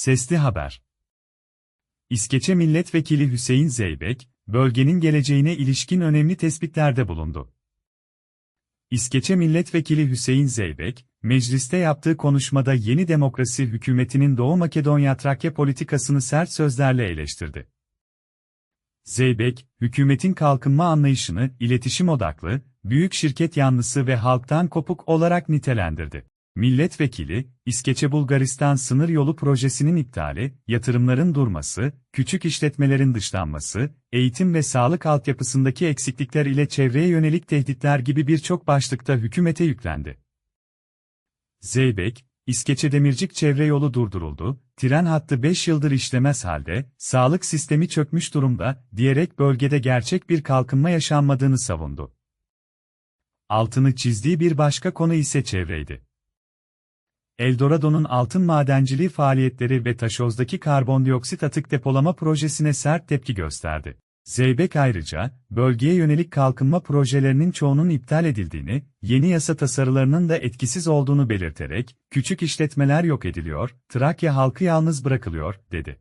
Sesli Haber İskeçe Milletvekili Hüseyin Zeybek, bölgenin geleceğine ilişkin önemli tespitlerde bulundu. İskeçe Milletvekili Hüseyin Zeybek, mecliste yaptığı konuşmada yeni demokrasi hükümetinin Doğu Makedonya Trakya politikasını sert sözlerle eleştirdi. Zeybek, hükümetin kalkınma anlayışını iletişim odaklı, büyük şirket yanlısı ve halktan kopuk olarak nitelendirdi. Milletvekili, İskeçe Bulgaristan sınır yolu projesinin iptali, yatırımların durması, küçük işletmelerin dışlanması, eğitim ve sağlık altyapısındaki eksiklikler ile çevreye yönelik tehditler gibi birçok başlıkta hükümete yüklendi. Zeybek, İskeçe Demircik çevre yolu durduruldu, tren hattı 5 yıldır işlemez halde, sağlık sistemi çökmüş durumda, diyerek bölgede gerçek bir kalkınma yaşanmadığını savundu. Altını çizdiği bir başka konu ise çevreydi. Eldorado'nun altın madenciliği faaliyetleri ve Taşoz'daki karbondioksit atık depolama projesine sert tepki gösterdi. Zeybek ayrıca, bölgeye yönelik kalkınma projelerinin çoğunun iptal edildiğini, yeni yasa tasarılarının da etkisiz olduğunu belirterek, küçük işletmeler yok ediliyor, Trakya halkı yalnız bırakılıyor, dedi.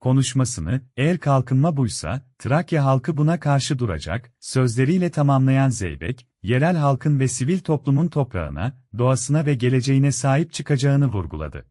Konuşmasını, eğer kalkınma buysa, Trakya halkı buna karşı duracak, sözleriyle tamamlayan Zeybek, yerel halkın ve sivil toplumun toprağına, doğasına ve geleceğine sahip çıkacağını vurguladı.